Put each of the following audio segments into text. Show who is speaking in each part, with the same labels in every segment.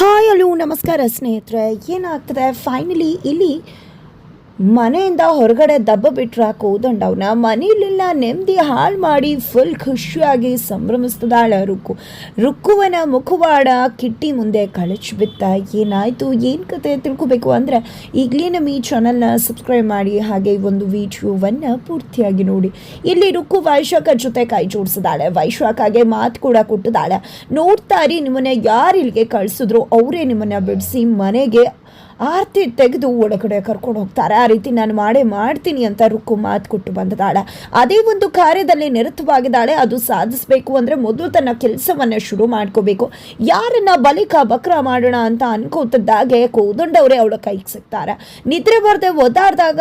Speaker 1: Hi hello ನಮಸ್ಕಾರ ಸ್ನೇಹಿತರೆ. ಏನಾಗ್ತದೆ? ಫೈನಲಿ ಇಲ್ಲಿ ಮನೆಯಿಂದ ಹೊರಗಡೆ ದಬ್ಬ ಬಿಟ್ರ ಕೋದಂಡವನ ಮನೆಯಲ್ಲೆಲ್ಲ ನೆಮ್ಮದಿ ಹಾಳು ಮಾಡಿ ಫುಲ್ ಖುಷಿಯಾಗಿ ಸಂಭ್ರಮಿಸ್ತದಾಳ ರುಕ್ಕು. ರುಕ್ಕುವನ ಮುಖವಾಡ ಕಿಟ್ಟಿ ಮುಂದೆ ಕಳಚಿ ಬಿತ್ತ. ಏನಾಯಿತು? ಏನು ಕತೆ ತಿಳ್ಕೊಬೇಕು ಅಂದರೆ ಈಗಲೇ ನಮ್ಮ ಈ ಚಾನಲ್ನ ಸಬ್ಸ್ಕ್ರೈಬ್ ಮಾಡಿ ಹಾಗೆ ಒಂದು ವಿಡಿಯೋವನ್ನು ಪೂರ್ತಿಯಾಗಿ ನೋಡಿ. ಇಲ್ಲಿ ರುಕ್ಕು ವೈಶಾಖ ಜೊತೆ ಕೈ ಜೋಡಿಸಿದಾಳೆ ವೈಶಾಖಗೆ ಮಾತು ಕೂಡ ಕೊಟ್ಟಿದ್ದಾಳೆ. ನೋಡ್ತಾರಿ ನಿಮ್ಮನ್ನ ಯಾರು ಇಲ್ಲಿಗೆ ಕಳಿಸಿದ್ರು? ಅವರೇ ನಿಮ್ಮನ್ನ ಬಿಡಿಸಿ ಮನೆಗೆ ಆರತಿ ತೆಗೆದು ಒಳಗಡೆ ಕರ್ಕೊಂಡು ಹೋಗ್ತಾರೆ. ಆ ರೀತಿ ನಾನು ಮಾಡೇ ಮಾಡ್ತೀನಿ ಅಂತ ರುಕ್ಕು ಮಾತು ಕೊಟ್ಟು ಬಂದಿದ್ದಾಳೆ ಅದೇ ಒಂದು ಕಾರ್ಯದಲ್ಲಿ ನಿರತವಾಗಿದ್ದಾಳೆ. ಅದು ಸಾಧಿಸಬೇಕು ಅಂದರೆ ಮೊದಲು ತನ್ನ ಕೆಲಸವನ್ನು ಶುರು ಮಾಡ್ಕೋಬೇಕು. ಯಾರನ್ನ ಬಲಿಕ ಬಕ್ರ ಮಾಡೋಣ ಅಂತ ಅನ್ಕೋತಿದ್ದಾಗೆ ಕೋದಂಡವರೇ ಅವಳ ಕೈಗೆ ಸಿಗ್ತಾರೆ. ನಿದ್ರೆ ಬರದೆ ಒದಾಡ್ದಾಗ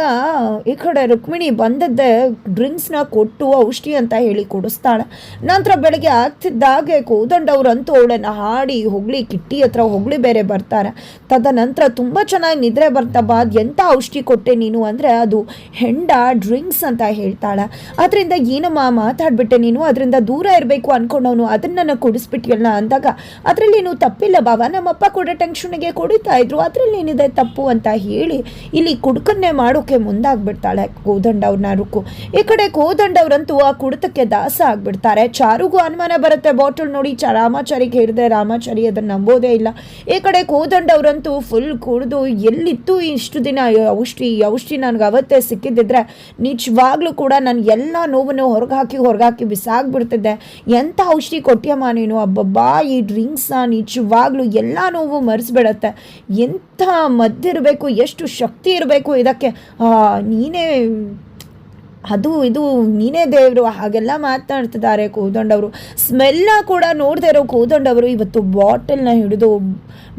Speaker 1: ಈ ಕಡೆ ರುಕ್ಮಿಣಿ ಬಂದದ್ದೇ ಡ್ರಿಂಕ್ಸ್ನ ಕೊಟ್ಟು ಔಷಧಿ ಅಂತ ಹೇಳಿ ಕೊಡಿಸ್ತಾಳೆ. ನಂತರ ಬೆಳಗ್ಗೆ ಆಗ್ತಿದ್ದಾಗೆ ಕೋದಂಡವ್ರಂತೂ ಅವಳನ್ನು ಹಾಡಿ ಹೊಗಳಿ ಕಿಟ್ಟಿ ಹತ್ರ ಹೊಗಳಿ ಬೇರೆ ಬರ್ತಾರೆ. ತದನಂತರ ತುಂಬ ಚೆನ್ನಾಗಿ ನಿದ್ರೆ ಬರ್ತಾ ಅದು ಎಂಥ ಔಷಧಿ ಕೊಟ್ಟೆ ನೀನು ಅಂದರೆ ಅದು ಹೆಂಡ ಡ್ರಿಂಕ್ಸ್ ಅಂತ ಹೇಳ್ತಾಳೆ. ಅದರಿಂದ ಏನಮ್ಮ ಮಾತಾಡ್ಬಿಟ್ಟೆ ನೀನು? ಅದರಿಂದ ದೂರ ಇರಬೇಕು ಅನ್ಕೊಂಡವನು, ಅದನ್ನ ನಾನು ಕುಡಿಸ್ಬಿಟ್ಟಿಯಲ್ಲ ಅಂದಾಗ ಅದರಲ್ಲೇನು ತಪ್ಪಿಲ್ಲ ಬಾವ? ನಮ್ಮಪ್ಪ ಕೂಡ ಟೆನ್ಷನ್ಗೆ ಕುಡಿತಾ ಇದ್ರು, ಅದರಲ್ಲಿ ಏನಿದೆ ತಪ್ಪು ಅಂತ ಹೇಳಿ ಇಲ್ಲಿ ಕುಡ್ಕನ್ನೇ ಮಾಡೋಕೆ ಮುಂದಾಗ್ಬಿಡ್ತಾಳೆ ಕೋದಂಡವ್ರನ್ನ ರುಕು ಈ ಕಡೆ ಕೋದಂಡವ್ರಂತೂ ಆ ಕುಡಿತಕ್ಕೆ ದಾಸ ಆಗ್ಬಿಡ್ತಾರೆ. ಚಾರುಗೂ ಅನುಮಾನ ಬರುತ್ತೆ, ಬಾಟಲ್ ನೋಡಿ ಚ ರಾಮಾಚಾರಿಗೆ ಹೇಳಿದ್ರೆ ರಾಮಾಚಾರಿ ಅದನ್ನು ನಂಬೋದೇ ಇಲ್ಲ. ಈ ಕಡೆ ಕೋದಂಡವ್ರಂತೂ ಫುಲ್ ಕುಡಿದು ಎಲ್ಲಿತ್ತು ಇಷ್ಟು ದಿನ? ಔಷಧಿ ಔಷಧಿ ನನಗೆ ಅವತ್ತೇ ಸಿಕ್ಕಿದ್ದಿದ್ರೆ ನಿಜವಾಗ್ಲೂ ಕೂಡ ನಾನು ಎಲ್ಲ ನೋವನ್ನು ಹೊರಗೆ ಹಾಕಿ ಹೊರಗೆ ಹಾಕಿ ಬಿಸಾಕ್ಬಿಡ್ತಿದ್ದೆ. ಎಂಥ ಔಷಧಿ ಕೊಟ್ಟಿಯಮ್ಮ ನೀನು? ಅಬ್ಬಬ್ಬಾ, ಈ ಡ್ರಿಂಕ್ಸ್ನ ನಿಜವಾಗ್ಲೂ ಎಲ್ಲ ನೋವು ಮರೆಸ್ಬಿಡತ್ತೆ. ಎಂಥ ಮದ್ದಿರಬೇಕು, ಎಷ್ಟು ಶಕ್ತಿ ಇರಬೇಕು ಇದಕ್ಕೆ? ನೀನೇ ಅದು, ಇದು ನೀನೇ ದೇವರು, ಹಾಗೆಲ್ಲ ಮಾತನಾಡ್ತಿದ್ದಾರೆ ಕೂದೊಂಡವರು. ಸ್ಮೆಲ್ನ ಕೂಡ ನೋಡದೇ ಇರೋ ಕೂದೊಂಡವರು ಇವತ್ತು ಬಾಟಲ್ನ ಹಿಡಿದು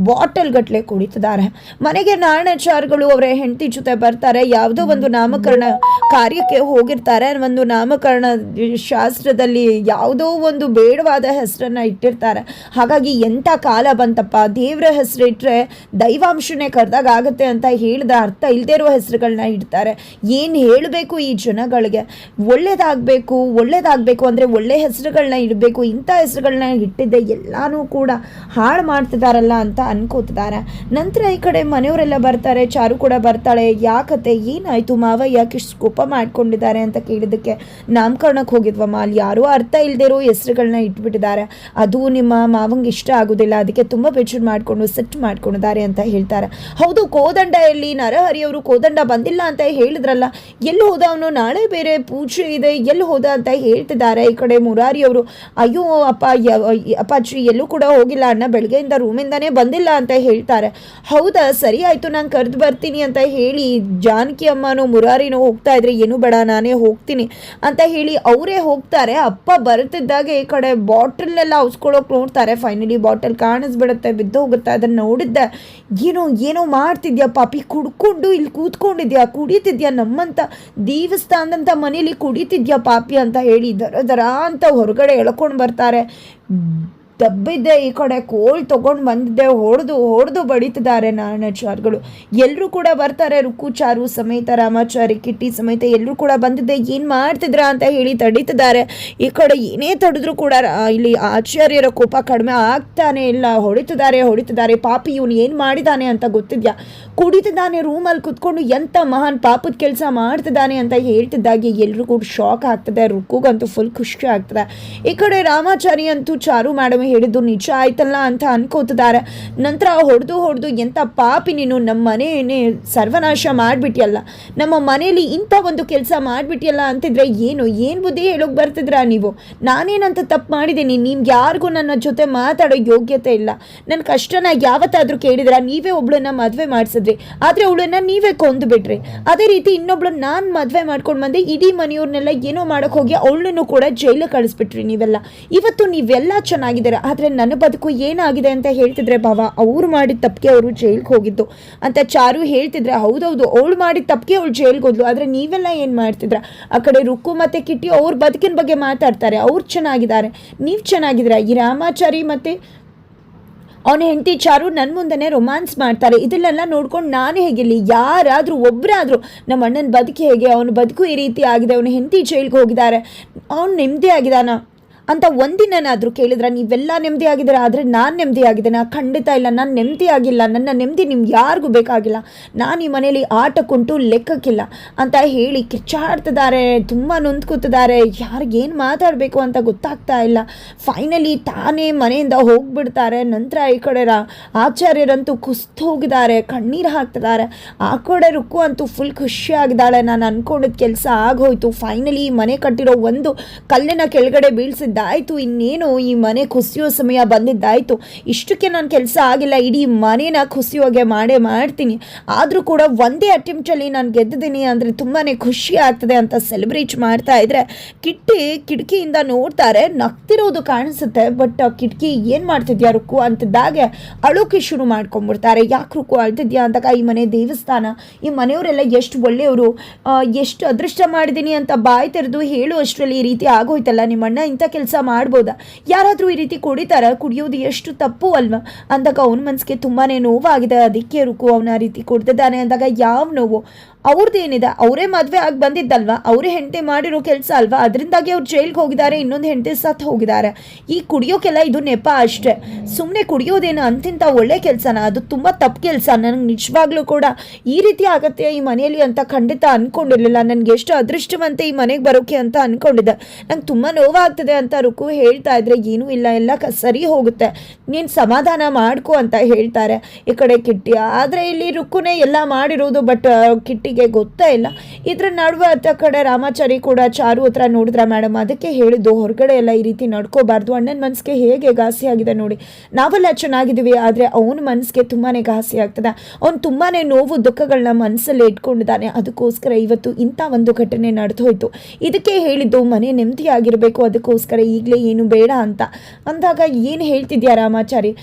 Speaker 1: ಬಾಟಲ್ ಗಟ್ಟಲೆ ಕುಡಿತಿದ್ದಾರೆ. ಮನೆಗೆ ನಾರಾಯಣಾಚಾರ್ಯಗಳು ಅವರ ಹೆಂಡತಿ ಜೊತೆ ಬರ್ತಾರೆ, ಯಾವುದೋ ಒಂದು ನಾಮಕರಣ ಕಾರ್ಯಕ್ಕೆ ಹೋಗಿರ್ತಾರೆ, ಒಂದು ನಾಮಕರಣ ಶಾಸ್ತ್ರದಲ್ಲಿ ಯಾವುದೋ ಒಂದು ಬೇಡವಾದ ಹೆಸರನ್ನು ಇಟ್ಟಿರ್ತಾರೆ. ಹಾಗಾಗಿ ಎಂಥ ಕಾಲ ಬಂತಪ್ಪ? ದೇವರ ಹೆಸರು ಇಟ್ಟರೆ ದೈವಾಂಶನೇ ಕರೆದಾಗ ಆಗುತ್ತೆ ಅಂತ ಹೇಳಿದ ಅರ್ಥ ಇಲ್ಲದೇ ಇರುವ ಹೆಸರುಗಳನ್ನ ಇಡ್ತಾರೆ. ಏನು ಹೇಳಬೇಕು ಈ ಜನಗಳಿಗೆ ಒಳ್ಳೇದಾಗಬೇಕು ಒಳ್ಳೇದಾಗಬೇಕು ಅಂದರೆ ಒಳ್ಳೆ ಹೆಸರುಗಳನ್ನ ಇಡಬೇಕು, ಇಂಥ ಹೆಸರುಗಳನ್ನ ಇಟ್ಟಿದ್ದೆ, ಎಲ್ಲನೂ ಕೂಡ ಹಾಳು ಮಾಡ್ತಿದಾರಲ್ಲ ಅಂತ ಅನ್ಕೋತಿದ್ದಾರೆ. ನಂತರ ಈ ಕಡೆ ಮನೆಯವರೆಲ್ಲ ಬರ್ತಾರೆ, ಚಾರು ಕೂಡ ಬರ್ತಾಳೆ, ಯಾಕತ್ತೆ, ಏನಾಯಿತು ಮಾವ ಯಾಕೆ ಇಷ್ಟು ಕೋಪ ಮಾಡ್ಕೊಂಡಿದ್ದಾರೆ ಅಂತ ಕೇಳಿದ್ದಕ್ಕೆ ನಾಮಕರಣಕ್ಕೆ ಹೋಗಿದ್ವಮ್ಮ ಅಲ್ಲಿ ಯಾರೂ ಅರ್ಥ ಇಲ್ಲದಿರೋ ಹೆಸರುಗಳನ್ನ ಇಟ್ಬಿಟ್ಟಿದ್ದಾರೆ. ಅದು ನಿಮ್ಮ ಮಾವಂಗೆ ಇಷ್ಟ ಆಗೋದಿಲ್ಲ, ಅದಕ್ಕೆ ತುಂಬ ಬೇಜಾರು ಮಾಡಿಕೊಂಡು, ಸೆಟ್ ಮಾಡ್ಕೊಂಡಿದ್ದಾರೆ ಅಂತ ಹೇಳ್ತಾರೆ. ಹೌದು ಕೋದಂಡ ಎಲ್ಲಿ ನರಹರಿಯವರು ಕೋದಂಡ ಬಂದಿಲ್ಲ ಅಂತ ಹೇಳಿದ್ರಲ್ಲ, ಎಲ್ಲಿ ಹೋದ ಅವನು? ನಾಳೆ ಬೇರೆ ಪೂಜೆ ಇದೆ, ಎಲ್ಲಿ ಹೋದ ಅಂತ ಹೇಳ್ತಿದ್ದಾರೆ. ಈ ಕಡೆ ಮುರಾರಿ ಅವರು, ಅಯ್ಯೋ, ಅಪ್ಪ ಅಪ್ಪಾಜಿ, ಎಲ್ಲೂ ಕೂಡ ಹೋಗಿಲ್ಲ ಅಣ್ಣ, ಬೆಳಗ್ಗೆಯಿಂದ ರೂಮಿಂದಾನೇ ಬಂದಿಲ್ಲ ಅಂತ ಹೇಳ್ತಾರೆ. ಹೌದಾ, ಸರಿ ಆಯಿತು, ನಾನು ಕರೆದು ಬರ್ತೀನಿ ಅಂತ ಹೇಳಿ ಜಾನಕಿ ಅಮ್ಮನೋ ಮುರಾರಿನೋ ಹೋಗ್ತಾ ಇದ್ರೆ, ಏನು ಬೇಡ, ನಾನೇ ಹೋಗ್ತೀನಿ ಅಂತ ಹೇಳಿ ಅವರೇ ಹೋಗ್ತಾರೆ. ಅಪ್ಪ ಬರ್ತಿದ್ದಾಗ ಈ ಕಡೆ ಬಾಟಲ್ನೆಲ್ಲ ಉಸ್ಕೊಳ್ಳೋಕೆ ನೋಡ್ತಾರೆ. ಫೈನಲಿ ಬಾಟಲ್ ಕಾಣಿಸ್ಬಿಡುತ್ತೆ, ಬಿದ್ದು ಹೋಗುತ್ತೆ. ಅದನ್ನು ನೋಡಿದ್ದೆ, ಏನೋ ಏನೋ ಮಾಡ್ತಿದ್ಯಾ, ಪಾಪಿ? ಕುಡ್ಕೊಂಡು ಇಲ್ಲಿ ಕೂತ್ಕೊಂಡಿದ್ಯಾ, ಕುಡಿತಿದ್ಯಾ ನಮ್ಮಂತ ದೇವಸ್ಥಾನದಂಥ ಮನೇಲಿ ಕುಡಿತಿದ್ಯಾ ಪಾಪಿ ಅಂತ ಹೇಳಿ ದರ ದರ ಅಂತ ಹೊರಗಡೆ ಎಳ್ಕೊಂಡು ಬರ್ತಾರೆ. ದಬ್ಬಿದ್ದೆ ಈ ಕಡೆ, ಕೋಲ್ ತೊಗೊಂಡು ಬಂದಿದ್ದೆ, ಹೊಡೆದು ಹೊಡೆದು ಬಡಿತಿದ್ದಾರೆ ನಾರಾಯಣಾಚಾರ್ಯಗಳು ಎಲ್ಲರೂ ಕೂಡ ಬರ್ತಾರೆ, ರುಕ್ಕು, ಚಾರು ಸಮೇತ, ರಾಮಾಚಾರಿ, ಕಿಟ್ಟಿ ಸಮೇತ ಎಲ್ಲರೂ ಕೂಡ ಬಂದಿದ್ದೆ. ಏನು ಮಾಡ್ತಿದ್ರ ಅಂತ ಹೇಳಿ ತಡೀತಿದ್ದಾರೆ. ಈ ಕಡೆ ಏನೇ ತಡೆದ್ರು ಕೂಡ ಇಲ್ಲಿ ಆಚಾರ್ಯರ ಕೋಪ ಕಡಿಮೆ ಆಗ್ತಾನೆ ಇಲ್ಲ. ಹೊಡಿತಿದ್ದಾರೆ ಹೊಡಿತಿದ್ದಾರೆ. ಪಾಪಿ ಇವನು ಏನು ಮಾಡಿದಾನೆ ಅಂತ ಗೊತ್ತಿದ್ಯಾ? ಕುಡಿತಿದ್ದಾನೆ ರೂಮಲ್ಲಿ ಕುತ್ಕೊಂಡು ಎಂಥ ಮಹಾನ್ ಪಾಪದ ಕೆಲಸ ಮಾಡ್ತಿದ್ದಾನೆ ಅಂತ ಹೇಳ್ತಿದ್ದಾಗೆ ಎಲ್ರಿಗೂ ಶಾಕ್ ಆಗ್ತದೆ. ರುಕ್ಕುಗಂತೂ ಫುಲ್ ಖುಷಿ ಆಗ್ತದೆ. ಈ ಕಡೆ ರಾಮಾಚಾರಿ ಅಂತೂ ಚಾರು ಮೇಡಮ್ ಹೇಳಿದ್ದು ನಿಜ ಆಯ್ತಲ್ಲ ಅಂತ ಅನ್ಕೋತಿದ್ದಾರೆ. ನಂತರ ಹೊಡೆದು ಹೊಡೆದು ಎಂಥ ಪಾಪಿ ನೀನು? ನಮ್ಮ ಮನೆಯೇ ಸರ್ವನಾಶ ಮಾಡಿಬಿಟ್ಟಿಯಲ್ಲ ನಮ್ಮ ಮನೆಯಲ್ಲಿ ಇಂಥ ಒಂದು ಕೆಲಸ ಮಾಡಿಬಿಟ್ಟಿಯಲ್ಲ ಅಂತಿದ್ರೆ ಏನು? ಏನು ಬುದ್ಧಿ ಹೇಳೋಕೆ ಬರ್ತಿದ್ರಾ ನೀವು? ನಾನೇನಂತ ತಪ್ಪು ಮಾಡಿದ್ದೀನಿ? ನಿಮ್ಗೆ ಯಾರಿಗೂ ನನ್ನ ಜೊತೆ ಮಾತಾಡೋ ಯೋಗ್ಯತೆ ಇಲ್ಲ. ನನ್ನ ಕಷ್ಟನ ಯಾವತ್ತಾದರೂ ಕೇಳಿದ್ರ ನೀವೇ ಒಬ್ಳನ್ನ ಮದುವೆ ಮಾಡಿಸಿದ್ರಿ. ಆದರೆ ಅವಳನ್ನ ನೀವೇ ಕೊಂದು ಬಿಟ್ರಿ. ಅದೇ ರೀತಿ ಇನ್ನೊಬ್ಳು ನಾನು ಮದುವೆ ಮಾಡ್ಕೊಂಡು ಬಂದೆ ಇಡೀ ಮನೆಯವ್ರನ್ನೆಲ್ಲ ಏನೋ ಮಾಡೋಕ್ಕೆ ಹೋಗಿ ಅವಳನ್ನು ಕೂಡ ಜೈಲಿಗೆ ಕಳಿಸ್ಬಿಟ್ರಿ ನೀವೆಲ್ಲ. ಇವತ್ತು ನೀವೆಲ್ಲ ಚೆನ್ನಾಗಿದ್ದೀರ? ಆದರೆ ನನ್ನ ಬದುಕು ಏನಾಗಿದೆ ಅಂತ ಹೇಳ್ತಿದ್ರೆ ಭಾವ, ಅವ್ರು ಮಾಡಿದ ತಪ್ಪಿಗೆ ಅವರು ಜೈಲ್ಗೆ ಹೋಗಿದ್ದು. ಅಂತ ಚಾರು ಹೇಳ್ತಿದ್ರೆ, ಹೌದೌದು, ಅವಳು ಮಾಡಿದ ತಪ್ಪಿಗೆ ಅವಳು ಜೈಲ್ಗೆ ಹೋದ್ಲು. ಆದರೆ ನೀವೆಲ್ಲ ಏನು ಮಾಡ್ತಿದ್ರ? ಆ ಕಡೆ ರುಕ್ಕು ಮತ್ತು ಕಿಟ್ಟಿ ಅವ್ರ ಬದುಕಿನ ಬಗ್ಗೆ ಮಾತಾಡ್ತಾರೆ. ಅವ್ರು ಚೆನ್ನಾಗಿದ್ದಾರೆ. ನೀವು ಚೆನ್ನಾಗಿದ್ದೀರಾ? ಈ ರಾಮಾಚಾರಿ ಮತ್ತು ಅವನ ಹೆಂಡತಿ ಚಾರು ನನ್ನ ಮುಂದೆನೇ ರೊಮ್ಯಾನ್ಸ್ ಮಾಡ್ತಾರೆ. ಇದನ್ನೆಲ್ಲ ನೋಡ್ಕೊಂಡು ನಾನು ಹೇಗಿರಲಿ? ಯಾರಾದರೂ ಒಬ್ಬರಾದರೂ ನಮ್ಮ ಅಣ್ಣನ ಬದುಕು ಹೇಗೆ? ಅವನ ಬದುಕು ಈ ರೀತಿ ಆಗಿದೆ. ಅವನ ಹೆಂಡತಿ ಜೈಲ್ಗೆ ಹೋಗಿದ್ದಾರೆ. ಅವನು ನೆಮ್ಮದಿ ಆಗಿದಾನ ಅಂತ ಒಂದಿನನಾದರೂ ಕೇಳಿದ್ರೆ, ನೀವೆಲ್ಲ ನೆಮ್ಮದಿ ಆಗಿದ್ದೀರಾ, ಆದರೆ ನಾನು ನೆಮ್ಮದಿ ಆಗಿದ್ದೇನೆ. ಖಂಡಿತ ಇಲ್ಲ, ನಾನು ನೆಮ್ಮದಿ ಆಗಿಲ್ಲ. ನನ್ನ ನೆಮ್ಮದಿ ನಿಮ್ಗೆ ಯಾರಿಗೂ ಬೇಕಾಗಿಲ್ಲ. ನಾನು ಈ ಮನೇಲಿ ಆಟ ಕುಂಟು ಲೆಕ್ಕಕ್ಕಿಲ್ಲ ಅಂತ ಹೇಳಿ ಕಿಚ್ಚಾಡ್ತಿದ್ದಾರೆ ತುಂಬ ನೊಂದ್ಕೂತಿದ್ದಾರೆ. ಯಾರಿಗೇನು ಮಾತಾಡಬೇಕು ಅಂತ ಗೊತ್ತಾಗ್ತಾ ಇಲ್ಲ. ಫೈನಲಿ ತಾನೇ ಮನೆಯಿಂದ ಹೋಗಿಬಿಡ್ತಾರೆ. ನಂತರ ಈ ಕಡೆ ಆಚಾರ್ಯರಂತೂ ಕುಸ್ತು ಹೋಗಿದ್ದಾರೆ, ಕಣ್ಣೀರು ಹಾಕ್ತಿದ್ದಾರೆ. ಆ ಕಡೆ ರುಕ್ಕು ಅಂತೂ ಫುಲ್ ಖುಷಿಯಾಗಿದ್ದಾಳೆ ನಾನು ಅಂದ್ಕೊಂಡಿದ್ದ ಕೆಲಸ ಆಗೋಯ್ತು ಫೈನಲಿ ಮನೆ ಕಟ್ಟಿರೋ ಒಂದು ಕಲ್ಲಿನ ಕೆಳಗಡೆ ಬೀಳ್ಸಿದ್ದಾಯ್ತು ಇನ್ನೇನು ಈ ಮನೆ ಕುಸಿಯೋ ಸಮಯ ಬಂದಿದ್ದಾಯ್ತು. ಇಷ್ಟಕ್ಕೆ ನಾನು ಕೆಲಸ ಆಗಿಲ್ಲ, ಇಡೀ ಮನೇನ ಕುಸಿಯೋಗೆ ಮಾಡೇ ಮಾಡ್ತೀನಿ. ಆದರೂ ಕೂಡ ಒಂದೇ ಅಟೆಂಪ್ಟಲ್ಲಿ ನಾನು ಗೆದ್ದಿದ್ದೀನಿ ಅಂದರೆ ತುಂಬಾ ಖುಷಿ ಆಗ್ತದೆ ಅಂತ ಸೆಲೆಬ್ರೇಟ್ ಮಾಡ್ತಾ ಇದ್ರೆ, ಕಿಟ್ಟಿ ಕಿಟಕಿಯಿಂದ ನೋಡ್ತಾರೆ, ನಗ್ತಿರೋದು ಕಾಣಿಸುತ್ತೆ ಬಟ್ ಕಿಟಕಿ ಏನು ಮಾಡ್ತಿದ್ಯಾ ರುಕ್ಕು ಅಂತಿದ್ದಾಗೆ ಅಳೋಕೆ ಶುರು ಮಾಡ್ಕೊಂಡ್ಬಿಡ್ತಾರೆ. ಯಾಕೆ ರುಕ್ಕು ಅಳ್ತಿದ್ಯಾ ಅಂದಾಗ, ಈ ಮನೆ ದೇವಸ್ಥಾನ, ಈ ಮನೆಯವರೆಲ್ಲ ಎಷ್ಟು ಒಳ್ಳೆಯವರು ಎಷ್ಟು ಅದೃಷ್ಟ ಮಾಡಿದ್ದೀನಿ ಅಂತ ಬಾಯಿ ತೆರೆದು ಹೇಳು ಅಷ್ಟರಲ್ಲಿ ಈ ರೀತಿ ಆಗೋಯ್ತಲ್ಲ ನಿಮ್ಮಣ್ಣ, ಇಂಥ ಕೆಲಸ ಮಾಡ್ಬೋದಾ? ಯಾರಾದರೂ ಈ ರೀತಿ ಕುಡಿತಾರ? ಕುಡಿಯೋದು ಎಷ್ಟು ತಪ್ಪು ಅಲ್ವಾ? ಅಂದಾಗ ಅವನ ಮನಸ್ಸಿಗೆ ತುಂಬಾ ನೋವಾಗಿದೆ. ಅದಕ್ಕೆ ರುಕು ಅವನ ಆ ರೀತಿ ಕುಡ್ದಿದ್ದಾನೆ ಅಂದಾಗ ಯಾವ ನೋವು? ಅವ್ರದ್ದು ಏನಿದೆ? ಅವರೇ ಮದುವೆ ಆಗಿ ಬಂದಿದ್ದಲ್ವಾ? ಅವರೇ ಹೆಂಡತಿ ಮಾಡಿರೋ ಕೆಲಸ ಅಲ್ವಾ? ಅದರಿಂದಾಗಿ ಅವ್ರು ಜೈಲ್ಗೆ ಹೋಗಿದ್ದಾರೆ, ಇನ್ನೊಂದು ಹೆಂಡತಿ ಸತ್ತು ಹೋಗಿದ್ದಾರೆ. ಈ ಕುಡಿಯೋಕೆಲ್ಲ ಇದು ನೆಪ ಅಷ್ಟೇ. ಸುಮ್ಮನೆ ಕುಡಿಯೋದೇನು ಅಂತಿಂತ ಒಳ್ಳೆ ಕೆಲಸನ? ಅದು ತುಂಬ ತಪ್ಪು ಕೆಲಸ. ನನಗೆ ನಿಜವಾಗ್ಲೂ ಕೂಡ ಈ ರೀತಿ ಆಗತ್ತೆ ಈ ಮನೆಯಲ್ಲಿ ಅಂತ ಖಂಡಿತ ಅಂದ್ಕೊಂಡಿರಲಿಲ್ಲ ನನಗೆ ಎಷ್ಟು ಅದೃಷ್ಟವಂತೆ ಈ ಮನೆಗೆ ಬರೋಕೆ ಅಂತ ಅಂದ್ಕೊಂಡಿದ್ದೆ ನಂಗೆ ತುಂಬ ನೋವಾಗ್ತದೆ ಅಂತ ರುಕು ಹೇಳ್ತಾ ಇದ್ರೆ ಏನೂ ಇಲ್ಲ, ಎಲ್ಲ ಕ, ಸರಿ ಹೋಗುತ್ತೆ. ನೀನು ಸಮಾಧಾನ ಮಾಡ್ಕೊ ಅಂತ ಹೇಳ್ತಾರೆ. ಈ ಕಡೆ ಕಿಟ್ಟಿ, ಆದರೆ ಇಲ್ಲಿ ರುಕ್ಕುನೇ ಎಲ್ಲ ಮಾಡಿರೋದು ಬಟ್ ಕಿಟ್ಟಿಗೆ ಗೊತ್ತೇ ಇಲ್ಲ. ಇದ್ರ ನಡುವೆ ಅತ್ತ ಕಡೆ ರಾಮಾಚಾರಿ ಕೂಡ ಚಾರು ಹತ್ರ ನೋಡಿದ್ರ ಮೇಡಮ್ ಅದಕ್ಕೆ ಹೇಳಿದ್ದು, ಹೊರಗಡೆ ಎಲ್ಲ ಈ ರೀತಿ ನಡ್ಕೋಬಾರ್ದು. ಅಣ್ಣನ ಮನಸ್ಸಿಗೆ ಹೇಗೆ ಘಾಸಿ ಆಗಿದೆ ನೋಡಿ. ನಾವೆಲ್ಲ ಚೆನ್ನಾಗಿದ್ದೀವಿ, ಆದರೆ ಅವನ ಮನಸ್ಸಿಗೆ ತುಂಬಾ ಘಾಸಿ ಆಗ್ತದೆ. ಅವ್ನು ತುಂಬಾ ನೋವು ದುಃಖಗಳನ್ನ ಮನಸ್ಸಲ್ಲಿ ಇಟ್ಕೊಂಡಿದ್ದಾನೆ. ಅದಕ್ಕೋಸ್ಕರ ಇವತ್ತು ಇಂಥ ಒಂದು ಘಟನೆ ನಡೆದು ಹೋಯ್ತು ಇದಕ್ಕೆ ಹೇಳಿದ್ದು, ಮನೆ ನೆಮ್ಮದಿಯಾಗಿರಬೇಕು. ಅದಕ್ಕೋಸ್ಕರ ಈಗಲೇ ಏನು ಬೇಡ ಅಂತ. ಅಂದಾಗ ಏನು ಹೇಳ್ತಿದ್ಯಾ ರಾಮಾಚಾರಿ?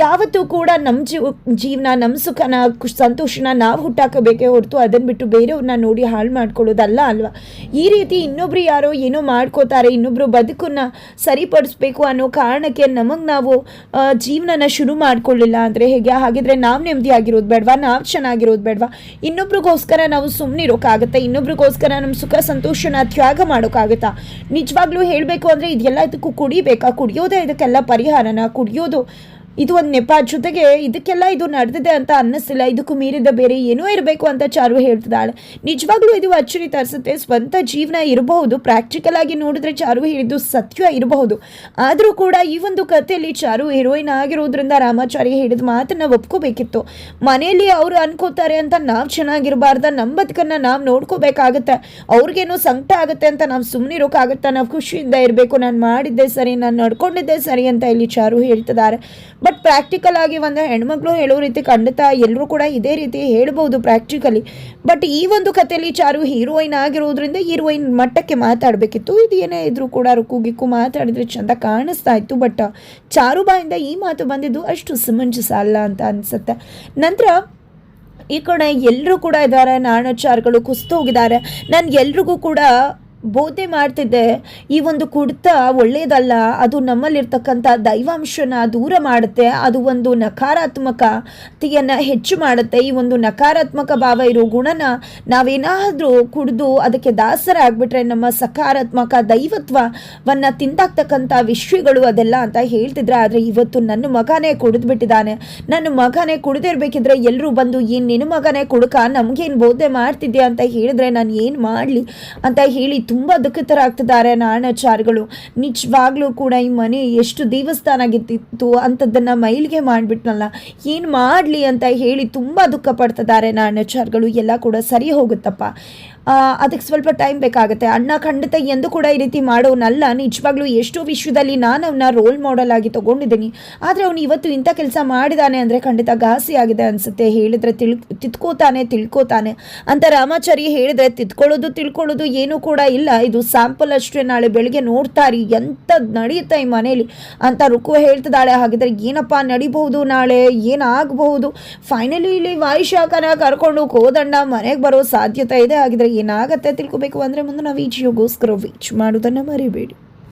Speaker 1: ಯಾವತ್ತೂ ಕೂಡ ನಮ್ಮ ಜೀವ ಜೀವನ ನಮ್ಮ ಸುಖನ, ಖುಷ್, ಸಂತೋಷನ ನಾವು ಹುಟ್ಟಾಕಬೇಕೇ ಹೊರತು ಅದನ್ನು ಬಿಟ್ಟು ಬೇರೆಯವ್ರನ್ನ ನೋಡಿ ಹಾಳು ಮಾಡ್ಕೊಳ್ಳೋದಲ್ಲ ಅಲ್ವಾ? ಈ ರೀತಿ ಇನ್ನೊಬ್ರು ಯಾರೋ ಏನೋ ಮಾಡ್ಕೋತಾರೆ, ಇನ್ನೊಬ್ರು ಬದುಕನ್ನ ಸರಿಪಡಿಸ್ಬೇಕು ಅನ್ನೋ ಕಾರಣಕ್ಕೆ ನಮಗೆ ನಾವು ಜೀವನನ ಶುರು ಮಾಡ್ಕೊಳ್ಳಿಲ್ಲ ಅಂದರೆ ಹೇಗೆ? ಹಾಗಿದ್ರೆ ನಾವು ನೆಮ್ಮದಿ ಆಗಿರೋದು ಬೇಡವಾ? ನಾವು ಚೆನ್ನಾಗಿರೋದು ಬೇಡವಾ? ಇನ್ನೊಬ್ರಿಗೋಸ್ಕರ ನಾವು ಸುಮ್ಮನಿರೋಕ್ಕಾಗತ್ತಾ ಇನ್ನೊಬ್ರಿಗೋಸ್ಕರ ನಮ್ಮ ಸುಖ, ಸಂತೋಷನ ತ್ಯಾಗ ಮಾಡೋಕ್ಕಾಗತ್ತಾ ನಿಜವಾಗ್ಲೂ ಹೇಳಬೇಕು ಅಂದರೆ ಇದೆಲ್ಲ ಇದಕ್ಕೂ ಕುಡಿಬೇಕಾ? ಕುಡಿಯೋದೇ ಇದಕ್ಕೆಲ್ಲ ಪರಿಹಾರನ? ಕುಡಿಯೋದು ಇದು ಒಂದು ನೆಪ ಜೊತೆಗೆ ಇದಕ್ಕೆಲ್ಲ ಇದು ನಡೆದಿದೆ ಅಂತ ಅನ್ನಿಸ್ತಿಲ್ಲ. ಇದಕ್ಕೂ ಮೀರಿದ ಬೇರೆ ಏನೋ ಇರಬೇಕು ಅಂತ ಚಾರು ಹೇಳ್ತಿದ್ದಾಳೆ. ನಿಜವಾಗ್ಲೂ ಇದು ಅಚ್ಚರಿ ತರಿಸುತ್ತೆ. ಸ್ವಂತ ಜೀವನ ಇರಬಹುದು. ಪ್ರಾಕ್ಟಿಕಲ್ ಆಗಿ ನೋಡಿದ್ರೆ ಚಾರು ಹೇಳಿದ್ದು ಸತ್ಯ ಇರಬಹುದು. ಆದರೂ ಕೂಡ ಈ ಒಂದು ಕಥೆಯಲ್ಲಿ ಚಾರು ಹೀರೋಯಿನ್ ಆಗಿರೋದ್ರಿಂದ ರಾಮಾಚಾರಿ ಹೇಳಿದ ಮಾತನ್ನ ಒಪ್ಕೋಬೇಕಿತ್ತು. ಮನೆಯಲ್ಲಿ ಅವರು ಅನ್ಕೋತಾರೆ ಅಂತ ನಾವು ಚೆನ್ನಾಗಿರಬಾರ್ದ. ನಮ್ಮ ಬದುಕನ್ನ ನಾವು ನೋಡ್ಕೋಬೇಕಾಗತ್ತೆ. ಅವ್ರಿಗೇನೋ ಸಂಕಟ ಆಗುತ್ತೆ ಅಂತ ನಾವು ಸುಮ್ಮನಿರೋಕ್ಕಾಗತ್ತಾ ನಾವು ಖುಷಿಯಿಂದ ಇರಬೇಕು. ನಾನು ಮಾಡಿದ್ದೆ ಸರಿ, ನಾನು ನಡ್ಕೊಂಡಿದ್ದೆ ಸರಿ ಅಂತ ಇಲ್ಲಿ ಚಾರು ಹೇಳ್ತಿದ್ದಾರೆ. ಬಟ್ ಪ್ರಾಕ್ಟಿಕಲ್ ಆಗಿ ಒಂದು ಹೆಣ್ಮಕ್ಳು ಹೇಳೋ ರೀತಿ ಖಂಡಿತ ಎಲ್ಲರೂ ಕೂಡ ಇದೇ ರೀತಿ ಹೇಳ್ಬೋದು ಪ್ರಾಕ್ಟಿಕಲಿ ಬಟ್ ಈ ಒಂದು ಕಥೆಯಲ್ಲಿ ಚಾರು ಹೀರೋಯಿನ್ ಆಗಿರೋದ್ರಿಂದ ಹೀರೋಯಿನ್ ಮಟ್ಟಕ್ಕೆ ಮಾತಾಡಬೇಕಿತ್ತು. ಇದು ಏನೇ ಇದ್ರೂ ಕೂಡ ರುಕ್ಕು ಗಿಕ್ಕು ಮಾತಾಡಿದ್ರೆ ಚಂದ ಕಾಣಿಸ್ತಾ ಇತ್ತು. ಬಟ್ ಚಾರು ಬಾಯಿಂದ ಈ ಮಾತು ಬಂದಿದ್ದು ಅಷ್ಟು ಸಮಂಜಸ ಅಲ್ಲ ಅಂತ ಅನಿಸುತ್ತೆ. ನಂತರ ಈ ಕಡೆ ಎಲ್ಲರೂ ಕೂಡ ಇದ್ದಾರೆ. ನಾಣಚಾರ್ಗಳು ಕುಸ್ತು ಹೋಗಿದ್ದಾರೆ. ನಾನು ಎಲ್ರಿಗೂ ಕೂಡ ಬೋಧೆ ಮಾಡ್ತಿದ್ದೆ. ಈ ಒಂದು ಕುಡ್ತಾ ಒಳ್ಳೆಯದಲ್ಲ ಅದು ನಮ್ಮಲ್ಲಿರ್ತಕ್ಕಂಥ ದೈವಾಂಶನ ದೂರ ಮಾಡುತ್ತೆ, ಅದು ಒಂದು ನಕಾರಾತ್ಮಕತೆಯನ್ನು ಹೆಚ್ಚು ಮಾಡುತ್ತೆ. ಈ ಒಂದು ನಕಾರಾತ್ಮಕ ಭಾವ ಇರೋ ಗುಣನ ನಾವೇನಾದರೂ ಕುಡಿದು ಅದಕ್ಕೆ ದಾಸರ ಆಗ್ಬಿಟ್ರೆ ನಮ್ಮ ಸಕಾರಾತ್ಮಕ ದೈವತ್ವವನ್ನು ತಿಂದಾಗ್ತಕ್ಕಂಥ ವಿಷಯಗಳು ಅದೆಲ್ಲ ಅಂತ ಹೇಳ್ತಿದ್ರೆ, ಆದರೆ ಇವತ್ತು ನನ್ನ ಮಗನೇ ಕುಡಿದ್ಬಿಟ್ಟಿದ್ದಾನೆ. ನನ್ನ ಮಗನೇ ಕುಡಿದಿರ್ಬೇಕಿದ್ರೆ ಎಲ್ಲರೂ ಬಂದು, ಏನು ನಿನ್ನ ಮಗನೇ ಕುಡುಕ? ನಮಗೇನು ಬೋಧೆ ಮಾಡ್ತಿದ್ಯಾ? ಅಂತ ಹೇಳಿದ್ರೆ, ನಾನು ಏನು ಮಾಡಲಿ? ಅಂತ ಹೇಳಿ ತುಂಬ ದುಃಖಿತರಾಗ್ತಿದ್ದಾರೆ ನಾರಾಯಣಾಚಾರ್ಯಗಳು. ನಿಜವಾಗ್ಲೂ ಕೂಡ ಈ ಮನೆ ಎಷ್ಟು ದೇವಸ್ಥಾನ ಆಗಿತ್ತಿತ್ತು ಅಂಥದ್ದನ್ನು ಮೈಲಿಗೆ ಮಾಡಿಬಿಟ್ನಲ್ಲ, ಏನು ಮಾಡಲಿ ಅಂತ ಹೇಳಿ ತುಂಬ ದುಃಖ ಪಡ್ತಿದ್ದಾರೆ ನಾರಾಯಣಾಚಾರ್ಯಗಳು. ಎಲ್ಲ ಕೂಡ ಸರಿ ಹೋಗುತ್ತಪ್ಪ. ಅದಕ್ಕೆ ಸ್ವಲ್ಪ ಟೈಮ್ ಬೇಕಾಗುತ್ತೆ. ಅಣ್ಣ ಖಂಡಿತ ಎಂದು ಕೂಡ ಈ ರೀತಿ ಮಾಡೋನಲ್ಲ. ನಿಜವಾಗ್ಲೂ ಎಷ್ಟೋ ವಿಶ್ವದಲ್ಲಿ ನಾನು ಅವನ್ನ ರೋಲ್ ಮಾಡೆಲ್ ಆಗಿ ತೊಗೊಂಡಿದ್ದೀನಿ. ಆದರೆ ಅವನು ಇವತ್ತು ಇಂಥ ಕೆಲಸ ಮಾಡಿದಾನೆ ಅಂದರೆ ಖಂಡಿತ ಘಾಸಿ ಆಗಿದೆ ಅನಿಸುತ್ತೆ. ಹೇಳಿದರೆ ತಿಳ್, ತಿತ್ಕೋತಾನೆ, ತಿಳ್ಕೋತಾನೆ. ಅಂತ ರಾಮಾಚಾರಿ ಹೇಳಿದ್ರೆ ತಿದ್ಕೊಳ್ಳೋದು ತಿಳ್ಕೊಳ್ಳೋದು ಏನೂ ಕೂಡ ಇಲ್ಲ. ಇದು ಸ್ಯಾಂಪಲ್ ಅಷ್ಟೇ. ನಾಳೆ ಬೆಳಿಗ್ಗೆ ನೋಡ್ತಾರಿ ಎಂಥದ್ದು ನಡೆಯುತ್ತೆ ಈ ಮನೇಲಿ? ಅಂತ ರುಕು ಹೇಳ್ತಿದ್ದಾಳೆ. ಹಾಗಿದ್ರೆ ಏನಪ್ಪ ನಡಿಬಹುದು ನಾಳೆ? ಏನಾಗಬಹುದು? ಫೈನಲಿ ಇಲ್ಲಿ ವಾಯುಶಾಖನ ಕರ್ಕೊಂಡು ಕೋದಂಡ ಮನೆಗೆ ಬರೋ ಸಾಧ್ಯತೆ ಇದೆ. ಹಾಗಿದ್ರೆ ಏನಾಗತ್ತೆ ತಿಳ್ಕೊಬೇಕು ಅಂದರೆ ಮುಂದೆ ನಾವು ಈಜಿಯೋಗೋಸ್ಕರ ವೀಚ್ ಮಾಡೋದನ್ನು ಮರಿಬೇಡಿ.